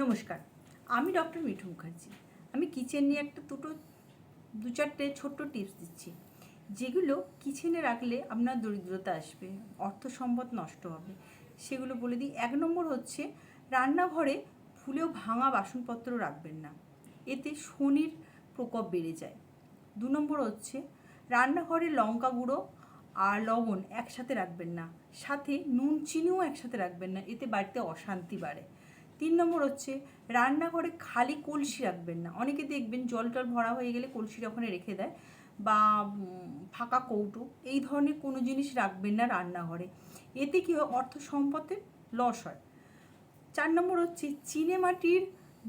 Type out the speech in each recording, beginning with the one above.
নমস্কার, আমি ডক্টর মিঠু মুখার্জি। আমি কিচেন নিয়ে একটা দুটো, দু চারটে ছোট্ট টিপস দিচ্ছি, যেগুলো কিচেনে রাখলে আপনার দরিদ্রতা আসবে, অর্থ সম্পদ নষ্ট হবে। সেগুলো বলে দিই। এক নম্বর হচ্ছে, রান্নাঘরে ফুলেও ভাঙা বাসনপত্র রাখবেন না। এতে শনির প্রকোপ বেড়ে যায়। দু নম্বর হচ্ছে, রান্নাঘরে লঙ্কা গুঁড়ো আর লবণ একসাথে রাখবেন না। সাথে নুন, চিনিও একসাথে রাখবেন না। এতে বাড়িতে অশান্তি বাড়ে। তিন নম্বর হচ্ছে, রান্নাঘরে খালি কলসি রাখবেন না। অনেকে দেখবেন জল টল ভরা হয়ে গেলে কলসিটা ওখানে রেখে দেয় বা ফাঁকা কৌটো, এই ধরনের কোনো জিনিস রাখবেন না রান্নাঘরে। এতে কী হয়, অর্থ সম্পদের লস হয়। চার নম্বর হচ্ছে চিনে মাটির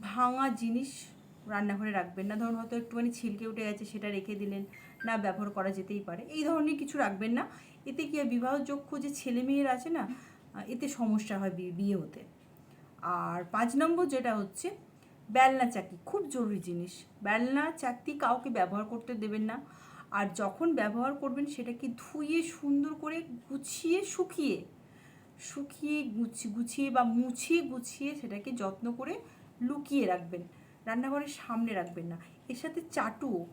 ভাঙা জিনিস রান্নাঘরে রাখবেন না। ধরুন হয়তো একটুখানি ছিলকে উঠে গেছে, সেটা রেখে দিলেন, না ব্যবহার করা যেতেই পারে। এই ধরনের কিছু রাখবেন না। এতে কি হয়, বিবাহযোগ্য যে ছেলে মেয়ের আছে না এতে সমস্যা হয় বিয়ে হতে। আর পাঁচ নম্বর যেটা হচ্ছে বেলনা চাকি, খুব জরুরি জিনিস। বেলনা চাকতি কাউকে ব্যবহার করতে দেবেন না। আর যখন ব্যবহার করবেন, সেটাকে ধুয়ে সুন্দর করে গুছিয়ে, শুকিয়ে শুকিয়ে গুছি, গুছিয়ে বা মুছিয়ে গুছিয়ে সেটাকে যত্ন করে লুকিয়ে রাখবেন। রান্নাঘরের সামনে রাখবেন না। এর সাথে চাটুও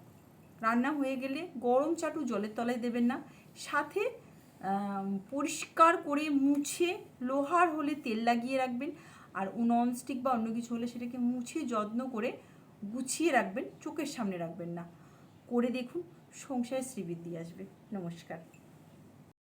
রান্না হয়ে গেলে গরম চাটু জলের তলায় দেবেন না। সাথে পরিষ্কার করে মুছে, লোহার হলে তেল লাগিয়ে রাখবেন। আর ননস্টিক বা অন্য কিছু হলে সেটাকে মুছে যত্ন করে গুছিয়ে রাখবেন, চোখের সামনে রাখবেন না। করে দেখুন, সংসারে শ্রীবৃদ্ধি আসবে। নমস্কার।